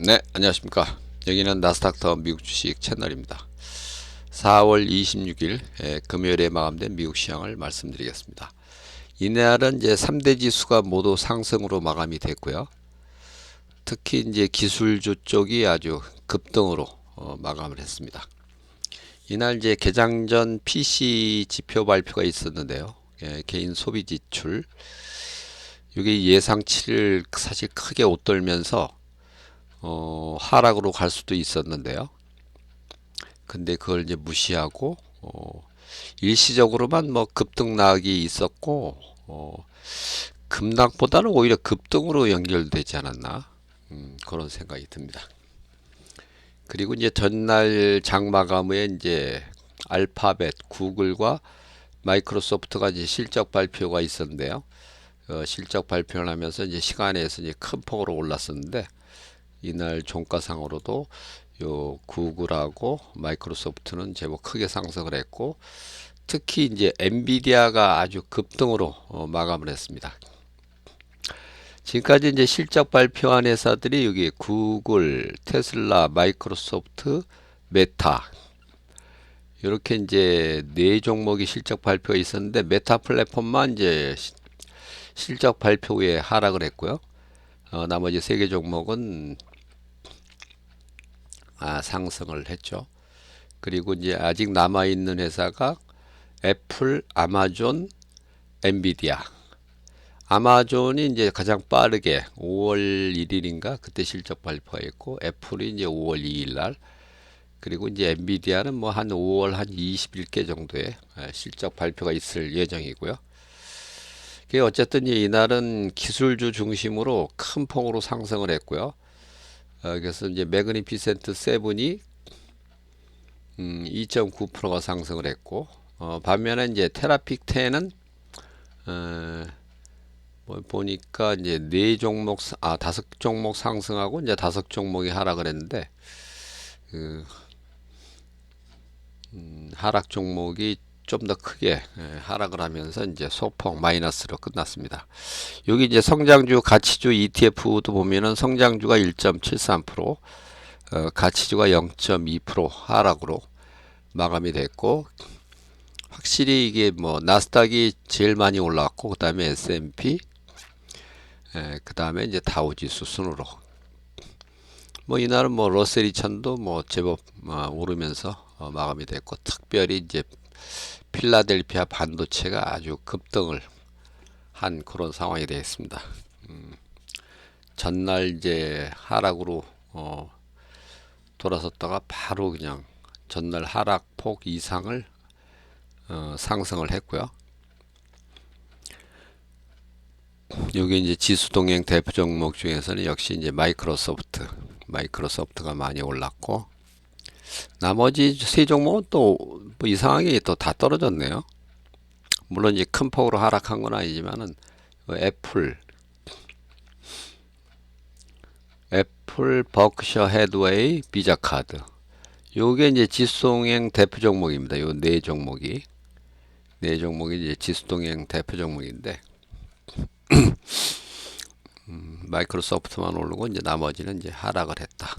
네, 안녕하십니까. 여기는 나스닥터 미국 주식 채널입니다. 4월 26일 예, 금요일에 마감된 미국 시장을 말씀드리겠습니다. 이날은 이제 3대 지수가 모두 상승으로 마감이 됐고요. 특히 이제 기술주 쪽이 아주 급등으로 어, 마감을 했습니다. 이날 이제 개장 전 PC 지표 발표가 있었는데요. 예, 개인 소비 지출 이게 예상치를 사실 크게 웃돌면서 어, 하락으로 갈 수도 있었는데요. 근데 그걸 이제 무시하고 어, 일시적으로만 뭐 급등락이 있었고 어, 급락보다는 오히려 급등으로 연결되지 않았나 음, 그런 생각이 듭니다. 그리고 이제 전날 장마감 후에 이제 알파벳, 구글과 마이크로소프트가 이제 실적 발표가 있었는데요. 어, 실적 발표를 하면서 이제 시간에서 이제 큰 폭으로 올랐었는데 이날 종가상으로도 요 구글하고 마이크로소프트는 제법 크게 상승을 했고 특히 이제 엔비디아가 아주 급등으로 어, 마감을 했습니다. 지금까지 이제 실적 발표한 회사들이 여기 구글, 테슬라, 마이크로소프트, 메타 이렇게 이제 네 종목이 실적 발표가 있었는데 메타 플랫폼만 이제 시- 실적 발표 후에 하락을 했고요. 어, 나머지 세 개 종목은 아, 상승을 했죠. 그리고 이제 아직 남아 있는 회사가 애플, 아마존, 엔비디아. 아마존이 이제 가장 빠르게 5월 1일인가 그때 실적 발표가 있고 애플이 이제 5월 2일 날 그리고 이제 엔비디아는 뭐 한 5월 한 21개 정도의 에, 실적 발표가 있을 예정이고요. 그 어쨌든 이- 이날은 기술주 중심으로 큰 폭으로 상승을 했고요. 어, 그래서 이제 매그니피센트 세븐이 음, 2.9%가 상승을 했고 어, 반면에 이제 테라픽 10은 어, 뭐 보니까 이제 네 종목 사- 아 다섯 종목 상승하고 이제 다섯 종목이 하락을 했는데 그 음, 하락 종목이 좀 더 크게 예, 하락을 하면서 이제 소폭 마이너스로 끝났습니다. 여기 이제 성장주 가치주 ETF도 보면은 성장주가 1.73%, 어, 가치주가 0.2% 하락으로 마감이 됐고 확실히 이게 뭐 나스닥이 제일 많이 올랐고 그다음에 S&P 에, 그다음에 이제 다우지수 순으로 뭐 이날은 뭐 러셀 2000도 뭐 제법 어, 오르면서 어, 마감이 됐고 특별히 이제 필라델피아 반도체가 아주 급등을 한 그런 상황이 되겠습니다. 음, 전날 이제 하락으로 어, 돌아섰다가 바로 그냥 전날 하락폭 이상을 어, 상승을 했고요. 여기 이제 지수 동행 대표 종목 중에서는 역시 이제 마이크로소프트, 마이크로소프트가 많이 올랐고 나머지 세 종목은 또 뭐 이상하게 또 다 떨어졌네요. 물론 이제 큰 폭으로 하락한 건 아니지만은 어, 애플, 애플, 버크셔 헤드웨이, 비자카드. 요게 이제 지수동행 대표 종목입니다. 요 네 종목이 네 종목이 이제 지수동행 대표 종목인데 음, 마이크로소프트만 오르고 이제 나머지는 이제 하락을 했다.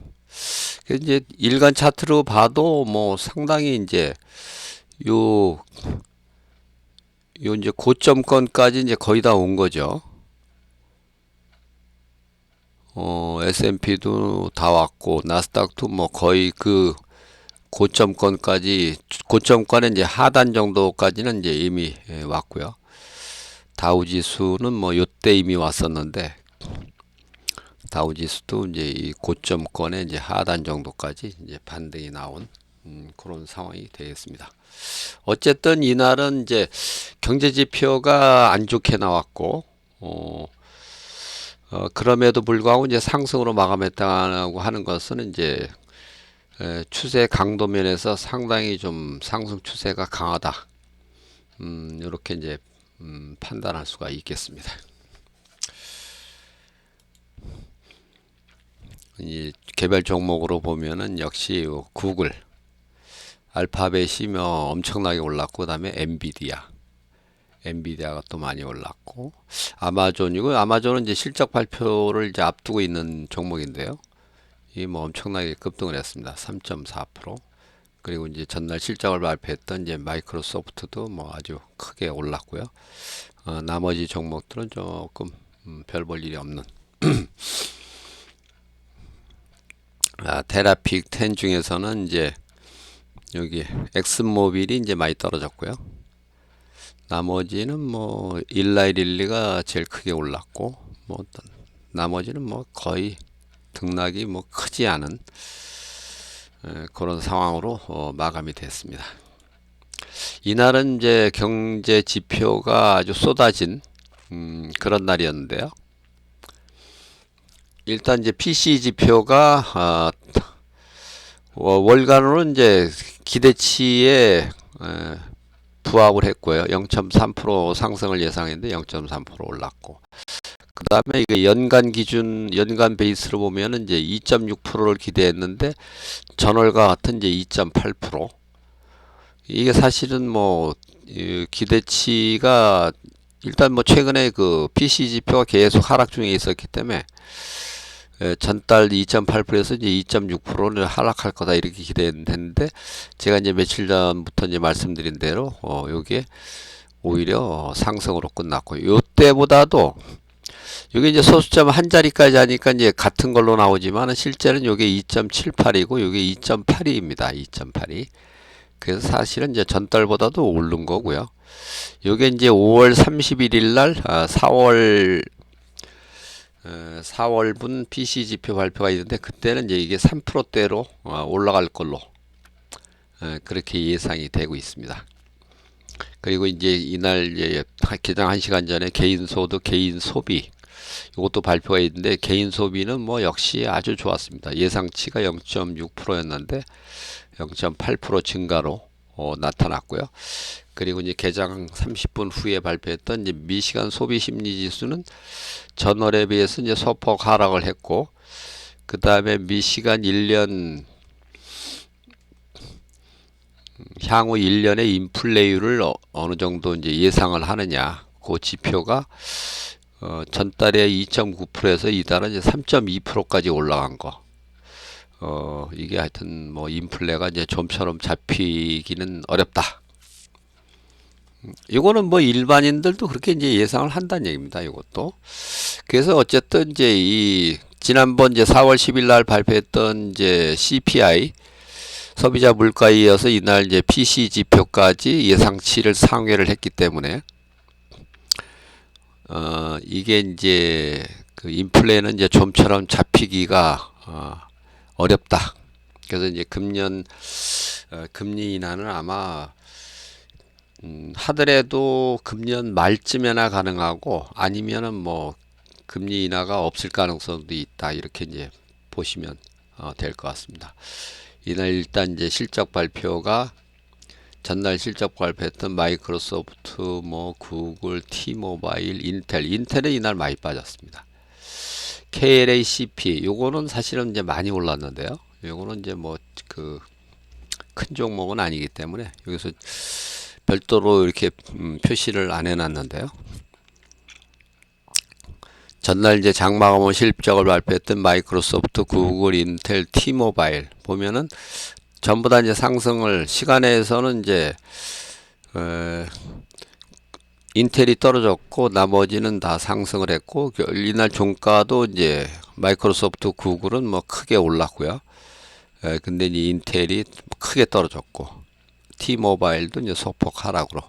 그래서 이제 일간 차트로 봐도 뭐 상당히 이제 요, 요 이제 고점권까지 이제 거의 다 온 거죠. 어, S&P도 다 왔고 나스닥도 뭐 거의 그 고점권까지 고점권에 이제 하단 정도까지는 이제 이미 예, 왔고요. 다우지수는 뭐 요때 이미 왔었는데 다우지수도 이제 이 고점권에 이제 하단 정도까지 이제 반등이 나온 음, 그런 상황이 되겠습니다. 어쨌든 이날은 이제 경제 지표가 안 좋게 나왔고 어, 어, 그럼에도 불구하고 이제 상승으로 마감했다고 하는 것은 이제 에, 추세 강도 면에서 상당히 좀 상승 추세가 강하다. 음, 이렇게 이제 음, 판단할 수가 있겠습니다. 이 개별 종목으로 보면은 역시 요 구글, 알파벳이 뭐 엄청나게 올랐고 그다음에 엔비디아, 엔비디아가 또 많이 올랐고 아마존이고 아마존은 이제 실적 발표를 이제 앞두고 있는 종목인데요. 뭐 엄청나게 급등을 했습니다. 3.4%. 그리고 이제 전날 실적을 발표했던 이제 마이크로소프트도 뭐 아주 크게 올랐고요. 어, 나머지 종목들은 조금 음, 별볼 일이 없는. 아, 테라픽 10 중에서는 이제 여기 엑스모빌이 이제 많이 떨어졌고요. 나머지는 뭐 일라이릴리가 제일 크게 올랐고 뭐 나머지는 뭐 거의 등락이 뭐 크지 않은 에, 그런 상황으로 어, 마감이 됐습니다. 이날은 이제 경제 지표가 아주 쏟아진 음, 그런 날이었는데요. 일단 이제 PC 지표가 아, 어, 월간으로 이제 기대치에 에, 부합을 했고요. 0.3% 상승을 예상했는데 0.3% 올랐고. 그 다음에 이게 연간 기준, 연간 베이스로 보면은 이제 2.6%를 기대했는데 전월과 같은 이제 2.8%. 이게 사실은 뭐, 이 기대치가 일단 뭐 최근에 그 PC 지표가 계속 하락 중에 있었기 때문에 예, 전달 2.8%에서 이제 2.6%는 하락할 거다 이렇게 기대했는데 제가 이제 며칠 전부터 이제 말씀드린 대로 어 요게 오히려 어, 상승으로 끝났고 요때보다도 요게 이제 소수점 한 자리까지 하니까 이제 같은 걸로 나오지만 실제는 요게 2.78이고 요게 2.82입니다. 2.82. 그래서 사실은 이제 전달보다도 오른 거고요. 요게 이제 5월 31일 날 아, 4월 4월분 PC 지표 발표가 있는데 그때는 이제 이게 3%대로 어, 올라갈 걸로 어, 그렇게 예상이 되고 있습니다. 그리고 이제 이날 이제 개장 1시간 전에 개인 소득, 개인 소비 이것도 발표가 있는데 개인 소비는 뭐 역시 아주 좋았습니다. 예상치가 0.6%였는데 0.8% 증가로 어, 나타났고요. 그리고 이제 개장 30분 후에 발표했던 이제 미시간 소비 심리 지수는 전월에 비해서 이제 소폭 하락을 했고 그 다음에 미시간 1년 향후 1년의 인플레이율을 어, 어느 정도 이제 예상을 하느냐 그 지표가 어, 전달에 2.9%에서 이달은 이제 3.2%까지 올라간 거. 어, 이게 하여튼 뭐 인플레가 이제 좀처럼 잡히기는 어렵다. 이거는 뭐 일반인들도 그렇게 이제 예상을 한다는 얘기입니다. 이것도. 그래서 어쨌든 이제 이 지난번 이제 4월 10일 날 발표했던 이제 CPI 소비자 물가에 이어서 이날 이제 PC 지표까지 예상치를 상회를 했기 때문에 어 이게 이제 그 인플레는 이제 좀처럼 잡히기가 어 어렵다. 그래서 이제 금년 어 금리 인하는 아마 음, 하더라도 금년 말쯤에나 가능하고 아니면은 뭐 금리 인하가 없을 가능성도 있다 이렇게 이제 보시면 어, 될 것 같습니다. 이날 일단 이제 실적 발표가 전날 실적 발표했던 마이크로소프트, 뭐 구글, 티모바일, 인텔, 인텔은 이날 많이 빠졌습니다. KLACP 요거는 사실은 이제 많이 올랐는데요. 요거는 이제 뭐 그 큰 종목은 아니기 때문에 여기서 별도로 이렇게 음, 표시를 안 해놨는데요. 전날 이제 장마감원 실적을 발표했던 마이크로소프트, 구글, 인텔, 티모바일 보면은 전부 다 이제 상승을 시간에서는 이제 어, 인텔이 떨어졌고 나머지는 다 상승을 했고 이날 종가도 이제 마이크로소프트, 구글은 뭐 크게 올랐고요. 에, 근데 이제 인텔이 크게 떨어졌고 T모바일도 이제 소폭 하락으로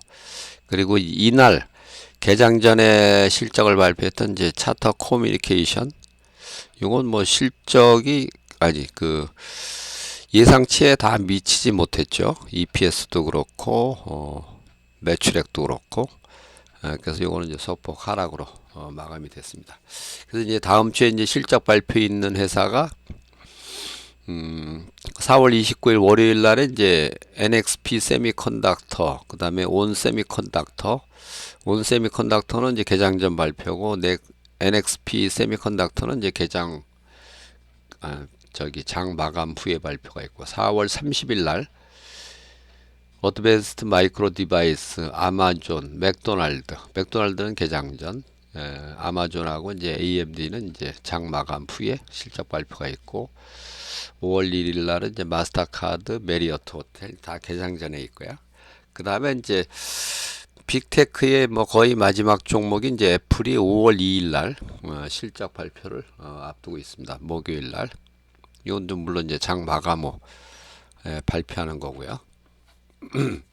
그리고 이날 개장 전에 실적을 발표했던 이제 차터 코뮤니케이션 이건 뭐 실적이 아니 그 예상치에 다 미치지 못했죠. EPS도 그렇고 어, 매출액도 그렇고 어, 그래서 이거는 이제 소폭 하락으로 어, 마감이 됐습니다. 그래서 이제 다음 주에 이제 실적 발표 있는 회사가 음, 4월 29일 월요일 날에 이제 NXP 세미컨덕터, 그 다음에 온 세미컨덕터, 온 세미컨덕터는 이제 개장 전 발표고, 네, NXP 세미컨덕터는 이제 개장, 아, 저기 장 마감 후에 발표가 있고, 4월 30일 날, 어드밴스트 마이크로 디바이스, 아마존, 맥도날드, 맥도날드는 개장 전, 에, 아마존하고 이제 AMD는 이제 장 마감 후에 실적 발표가 있고 5월 1일 날은 이제 마스터카드, 메리어트 호텔 다 개장 전에 있고요. 그 다음에 이제 빅테크의 뭐 거의 마지막 종목이 이제 애플이 5월 2일 날 어, 실적 발표를 어, 앞두고 있습니다. 목요일 날. 이건 좀 물론 이제 장 마감 후 에, 발표하는 거고요.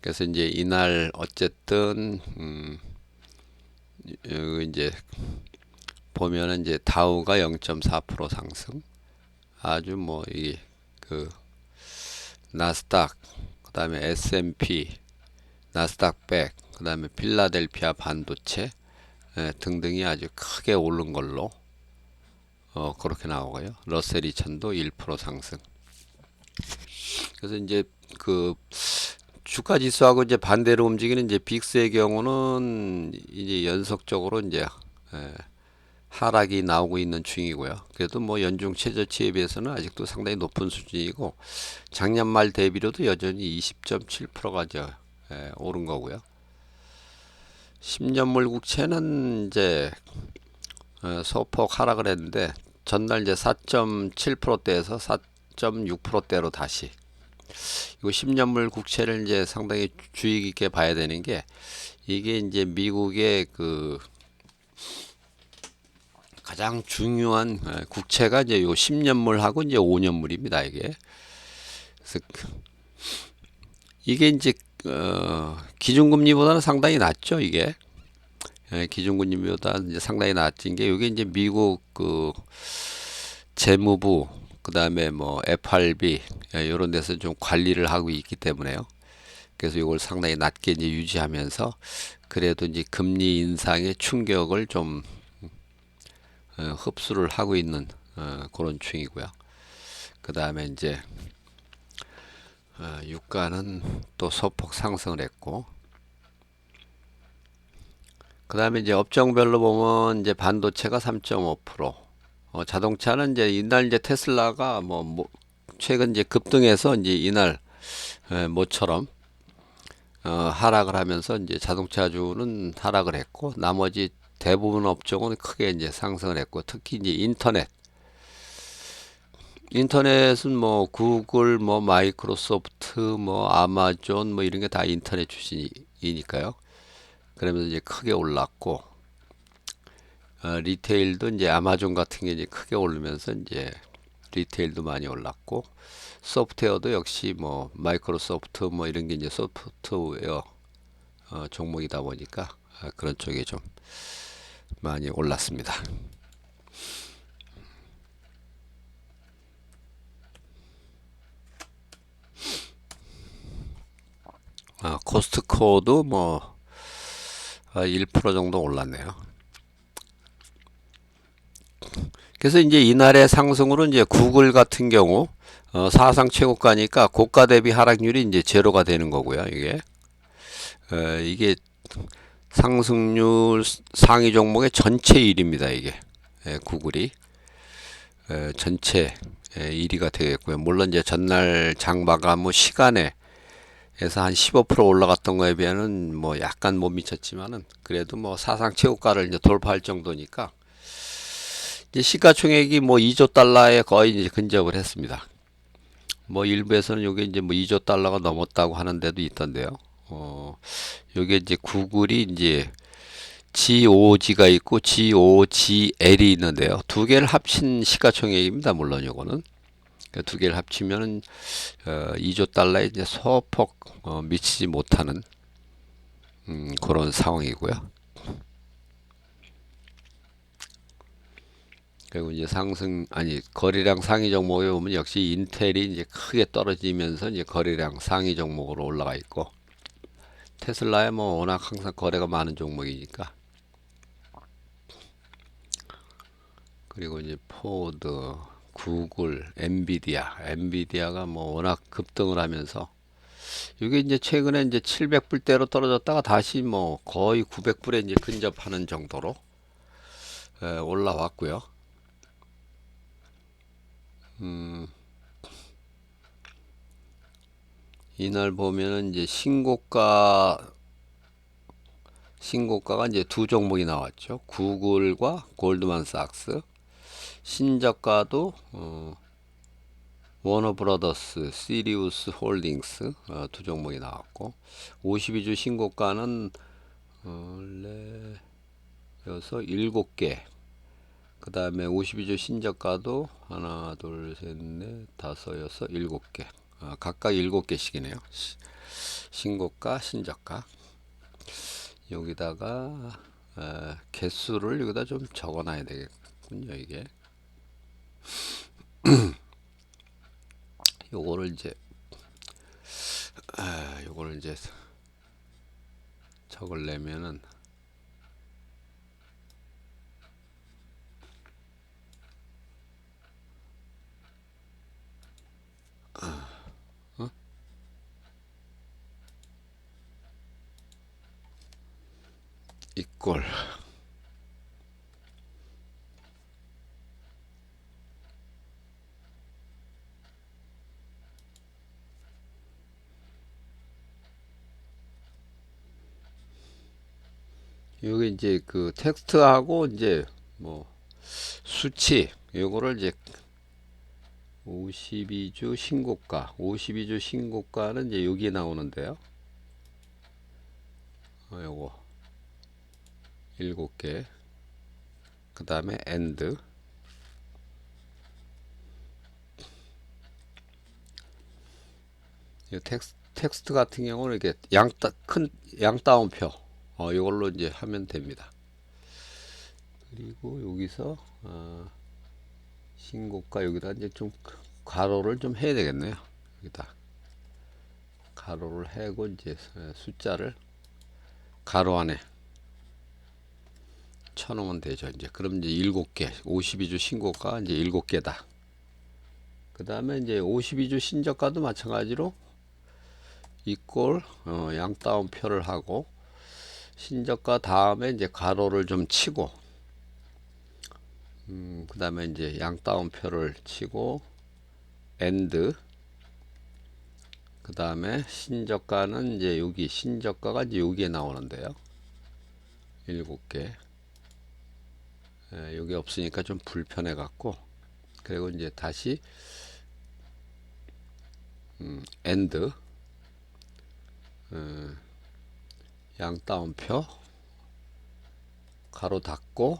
그래서 이제 이날 어쨌든 음, 이제 보면은 이제 다우가 0.4% 상승, 아주 뭐 이 그 나스닥, 그다음에 S&P, 나스닥 백, 그다음에 필라델피아 반도체 예, 등등이 아주 크게 오른 걸로 어 그렇게 나오고요. 러셀 2000도 1% 상승. 그래서 이제 그 주가 지수하고 이제 반대로 움직이는 이제 빅스의 경우는 이제 연속적으로 이제 예, 하락이 나오고 있는 중이고요. 그래도 뭐 연중 최저치에 비해서는 아직도 상당히 높은 수준이고 작년 말 대비로도 여전히 20.7%가 이제 예, 오른 거고요. 10년물 국채는 이제 어, 소폭 하락을 했는데 전날 이제 4.7%대에서 4.6%대로 다시 이거 10년물 국채를 이제 상당히 주의 깊게 봐야 되는 게 이게 이제 미국의 그 가장 중요한 어, 국채가 이제 요 10년물하고 이제 5년물입니다. 이게 그래서 그- 이게 이제 어, 기준금리보다는 상당히 낮죠. 이게 예, 기준금리보다 이제 상당히 낮은 게 이게 이제 미국 그 재무부 그다음에 뭐 FRB 예, 이런 데서 좀 관리를 하고 있기 때문에요. 그래서 이걸 상당히 낮게 이제 유지하면서 그래도 이제 금리 인상의 충격을 좀 어, 흡수를 하고 있는 어, 그런 중이고요. 그 다음에 이제 어, 유가는 또 소폭 상승을 했고, 그 다음에 이제 업종별로 보면 이제 반도체가 3.5%, 어, 자동차는 이제 이날 이제 테슬라가 뭐, 뭐 최근 이제 급등해서 이제 이날 에, 모처럼 어, 하락을 하면서 이제 자동차주는 하락을 했고 나머지 대부분 업종은 크게 이제 상승을 했고 특히 이제 인터넷 인터넷은 뭐 구글 뭐 마이크로소프트 뭐 아마존 뭐 이런 게 다 인터넷 출신이니까요. 그러면서 이제 크게 올랐고 어, 리테일도 이제 아마존 같은 게 이제 크게 오르면서 이제 리테일도 많이 올랐고 소프트웨어도 역시 뭐 마이크로소프트 뭐 이런 게 이제 소프트웨어 어, 종목이다 보니까 아, 그런 쪽에 좀 많이 올랐습니다. 아, 코스트코도 뭐 아, 1% 정도 올랐네요. 그래서 이제 이날의 상승으로 이제 구글 같은 경우 어, 사상 최고가니까 고가 대비 하락률이 이제 제로가 되는 거고요. 이게 어, 이게 상승률 상위 종목의 전체 1위입니다. 이게 예, 구글이 에, 전체 예, 1위가 되겠고요. 물론 이제 전날 장 마감 후 시간에 에서 한 15% 올라갔던 거에 비하면 뭐 약간 못 미쳤지만은 그래도 뭐 사상 최고가를 이제 돌파할 정도니까 이제 시가총액이 뭐 2조 달러에 거의 이제 근접을 했습니다. 뭐 일부에서는 요게 이제 뭐 2조 달러가 넘었다고 하는 데도 있던데요. 어, 요게 이제 구글이 이제 GOG가 있고 GOGL이 있는데요. 두 개를 합친 시가총액입니다. 물론 요거는. 그두 개를 합치면은 어, 2조 달러에 이제 소폭 어, 미치지 못하는 음, 그런 상황이고요. 그리고 이제 상승 아니 거래량 상위 종목에 보면 역시 인텔이 이제 크게 떨어지면서 이제 거래량 상위 종목으로 올라가 있고 테슬라야 뭐 워낙 항상 거래가 많은 종목이니까 그리고 이제 포드 구글, 엔비디아, 엔비디아가 뭐 워낙 급등을 하면서 이게 이제 최근에 이제 700불대로 떨어졌다가 다시 뭐 거의 900불에 이제 근접하는 정도로 에, 올라왔고요. 음, 이날 보면은 이제 신고가 신고가가 이제 두 종목이 나왔죠. 구글과 골드만삭스. 신저가도 어, 워너브라더스, 시리우스 홀딩스 어, 두 종목이 나왔고 52주 신고가는 어, 원래 여섯 일곱 개. 그 다음에 52주 신저가도 하나, 둘, 셋, 넷, 다섯, 여섯, 일곱 개. 아, 각각 일곱 개씩이네요. 시- 신고가, 신저가. 여기다가 에, 개수를 여기다 좀 적어놔야 되겠군요. 이게 요거를 이제 아, 요거를 이제 적으려면은 이꼴 여기 이제 그 텍스트하고 이제 뭐 수치 요거를 이제 52주 신고가 52주 신고가는 이제 여기에 나오는데요. 어, 요거 일곱 개. 그 다음에 엔드. 이 텍스, 텍스트 같은 경우는 이렇게 양따, 큰 양따옴표. 어, 이걸로 이제 하면 됩니다. 그리고 여기서, 어, 신고가 여기다 이제 좀 가로를 좀 해야 되겠네요. 여기다. 가로를 해고 이제 숫자를 가로 안에 쳐놓으면 되죠. 이제 그럼 이제 일곱 개, 52주 신고가 이제 일곱 개다. 그 다음에 이제 52주 신저가도 마찬가지로 이꼴 어, 양따옴표를 하고 신저가 다음에 이제 가로를 좀 치고 음, 그 다음에 이제 양따옴표를 치고 엔드 그 다음에 신저가는 이제 여기 신저가가 이제 여기에 나오는데요. 일곱 개. 예, 여기 없으니까 좀 불편해 갖고 그리고 이제 다시 음, 엔드 음, 양 따옴표 가로 닫고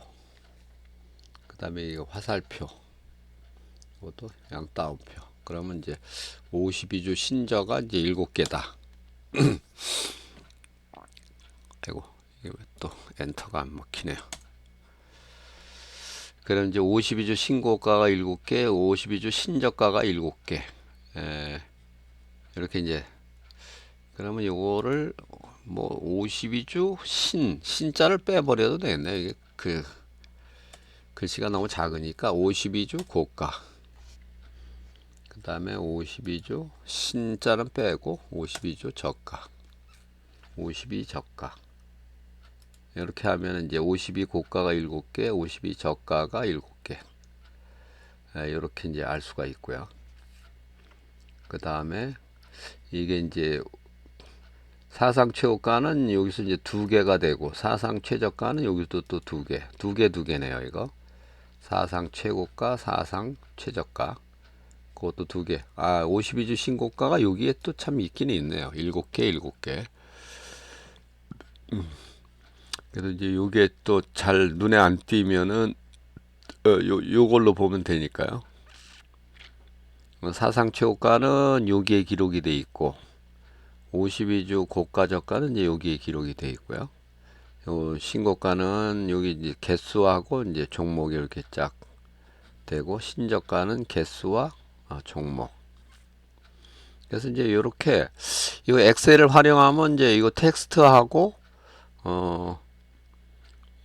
그 다음에 이거 화살표 이것도 양 따옴표. 그러면 이제 52주 신저가 이제 7개다. 아이고 왜또 엔터가 안 먹히네요 그럼 이제 52주 신고가가 7개, 52주 신저가가 7개. 에, 이렇게 이제 그러면 요거를 뭐 52주 신 신자를 빼버려도 되겠네. 이게 그 글씨가 너무 작으니까 52주 고가. 그 다음에 52주 신자는 빼고 52주 저가. 52 저가. 이렇게 하면 이제 52 고가가 7개, 52 저가가 7개. 이렇게 이제 알 수가 있고요. 그 다음에 이게 이제 사상 최고가는 여기서 이제 두 개가 되고 사상 최저가는 여기서 또두 개, 두 개 두 개네요. 이거 사상 최고가, 사상 최저가. 그것도 두 개. 아, 52주 신고가가 여기에 또 참 있긴 있네요. 일곱 개, 일곱 개. 음. 그래서 이제 요게 또 잘 눈에 안 띄면은 어, 요 요걸로 보면 되니까요. 어, 사상 최고가는 여기에 기록이 돼 있고 52주 고가 저가는 이제 여기에 기록이 돼 있고요. 요 신고가는 여기 이제 개수하고 이제 종목이 이렇게 쫙 되고 신저가는 개수와 어, 종목. 그래서 이제 이렇게 이거 엑셀을 활용하면 이제 이거 텍스트하고 어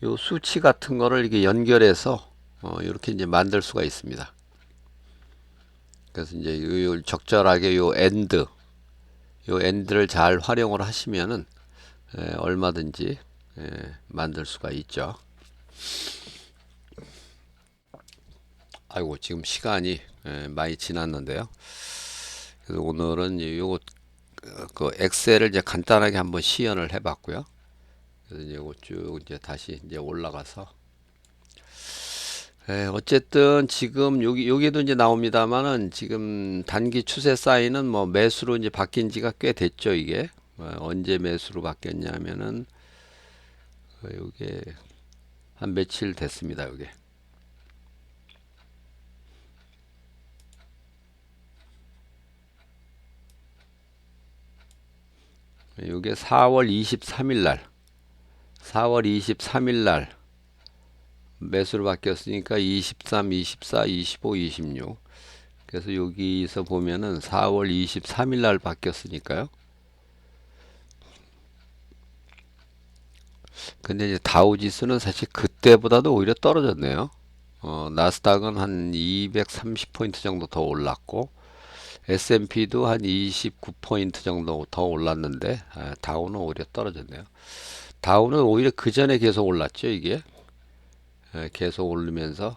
요 수치 같은 거를 이렇게 연결해서 어, 이렇게 이제 만들 수가 있습니다. 그래서 이제 요, 요 적절하게 요 엔드 요 엔드를 잘 활용을 하시면은 에, 얼마든지 에, 만들 수가 있죠. 아이고 지금 시간이 에, 많이 지났는데요. 그래서 오늘은 요거 그- 그 엑셀을 이제 간단하게 한번 시연을 해봤고요. 그래서 이제 쭉 이제 다시 이제 올라가서. 예, 어쨌든 지금 여기 여기도 이제 나옵니다만은 지금 단기 추세 사인은 뭐 매수로 이제 바뀐 지가 꽤 됐죠 이게. 어, 언제 매수로 바뀌었냐면은 어, 요게 한 며칠 됐습니다 요게. 요게 4월 23일 날 4월 23일 날 매수로 바뀌었으니까 23, 24, 25, 26 그래서 여기서 보면은 4월 23일 날 바뀌었으니까요. 근데 이제 다우지수는 사실 그때보다도 오히려 떨어졌네요. 어, 나스닥은 한 230포인트 정도 더 올랐고 S&P도 한 29포인트 정도 더 올랐는데 아, 다우는 오히려 떨어졌네요. 다우는 오히려 그 전에 계속 올랐죠 이게 에, 계속 오르면서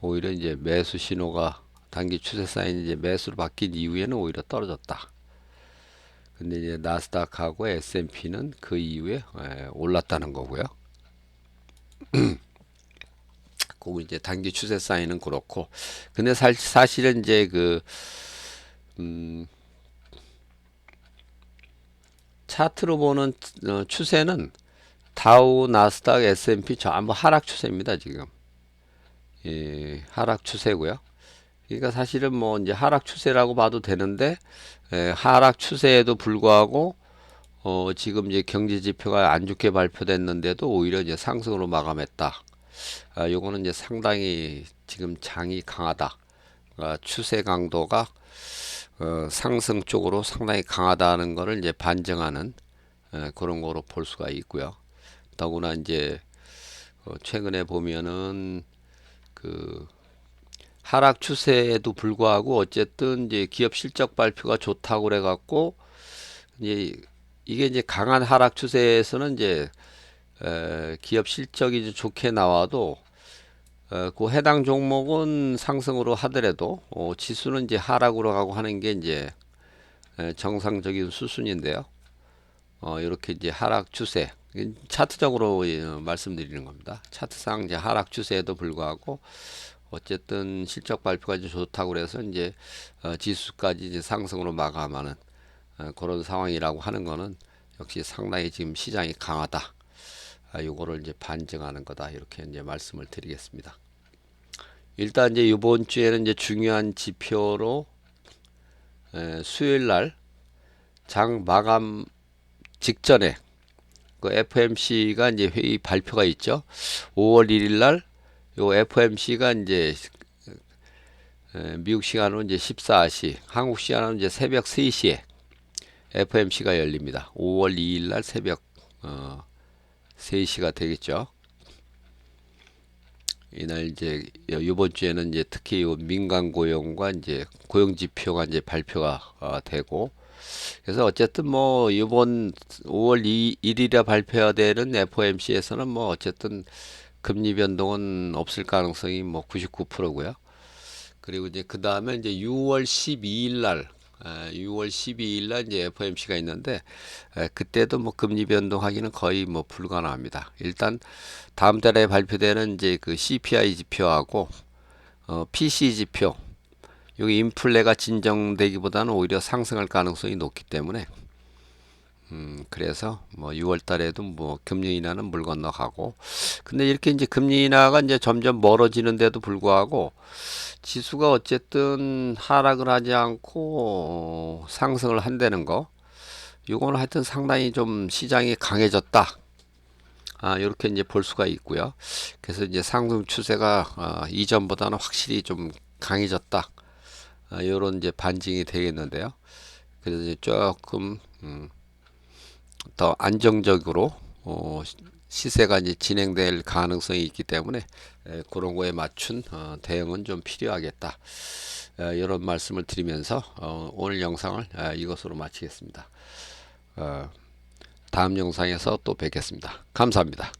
오히려 이제 매수 신호가 단기 추세 사인이 이제 매수로 바뀐 이후에는 오히려 떨어졌다. 근데 이제 나스닥하고 S&P는 그 이후에 에, 올랐다는 거고요. 그 이제 단기 추세 사인은 그렇고 근데 사, 사실은 이제 그 음, 차트로 보는 어, 추세는 다우, 나스닥, S&P 전부 하락 추세입니다, 지금. 예, 하락 추세고요. 그러니까 사실은 뭐 이제 하락 추세라고 봐도 되는데 예, 하락 추세에도 불구하고 어, 지금 이제 경제 지표가 안 좋게 발표됐는데도 오히려 이제 상승으로 마감했다. 아, 요거는 이제 상당히 지금 장이 강하다. 아, 추세 강도가 어, 상승 쪽으로 상당히 강하다는 것을 이제 반증하는 에, 그런 거로 볼 수가 있고요. 더구나 이제 어, 최근에 보면은 그 하락 추세에도 불구하고 어쨌든 이제 기업 실적 발표가 좋다고 그래 갖고 이제 이게 이제 강한 하락 추세에서는 이제 에, 기업 실적이 좋게 나와도 어, 그 해당 종목은 상승으로 하더라도 어, 지수는 이제 하락으로 가고 하는 게 이제 에, 정상적인 수순인데요. 어, 이렇게 이제 하락 추세 차트적으로 예, 말씀드리는 겁니다. 차트상 이제 하락 추세에도 불구하고 어쨌든 실적 발표가 이제 좋다고 그래서 이제 어, 지수까지 이제 상승으로 마감하는 어, 그런 상황이라고 하는 거는 역시 상당히 지금 시장이 강하다. 아, 요거를 이제 반증하는 거다 이렇게 이제 말씀을 드리겠습니다. 일단 이제 이번 주에는 이제 중요한 지표로 에, 수요일 날 장 마감 직전에 그 FMC가 이제 회의 발표가 있죠. 5월 1일 날 요 FMC가 이제 에, 미국 시간으로 이제 14시, 한국 시간으로 이제 새벽 3시에 FMC가 열립니다. 5월 2일 날 새벽 어, 3시가 되겠죠. 이날 이제 이번 주에는 이제 특히 요 민간 고용과 이제 고용 지표가 이제 발표가 어, 되고 그래서 어쨌든 뭐 이번 5월 2, 1일에 발표가 되는 FOMC에서는 뭐 어쨌든 금리 변동은 없을 가능성이 뭐 99%고요. 그리고 이제 그 다음에 이제 6월 12일 날, 에, 6월 12일 날 이제 FOMC가 있는데 에, 그때도 뭐 금리 변동하기는 거의 뭐 불가능합니다. 일단 다음 달에 발표되는 이제 그 CPI 지표하고 어, PC 지표, 여기 인플레가 진정되기보다는 오히려 상승할 가능성이 높기 때문에 음, 그래서 뭐 6월 달에도 뭐 금리 인하는 물 건너가고 근데 이렇게 이제 금리 인하가 이제 점점 멀어지는데도 불구하고 지수가 어쨌든 하락을 하지 않고 어, 상승을 한다는 거 요거는 하여튼 상당히 좀 시장이 강해졌다. 아, 이렇게 이제 볼 수가 있고요. 그래서 이제 상승 추세가 아, 이전보다는 확실히 좀 강해졌다. 아, 이런 이제 반증이 되겠는데요. 그래서 이제 조금 음, 더 안정적으로 어, 시세가 이제 진행될 가능성이 있기 때문에 에, 그런 거에 맞춘 어, 대응은 좀 필요하겠다. 에, 이런 말씀을 드리면서 어, 오늘 영상을 에, 이것으로 마치겠습니다. 어, 다음 영상에서 또 뵙겠습니다. 감사합니다.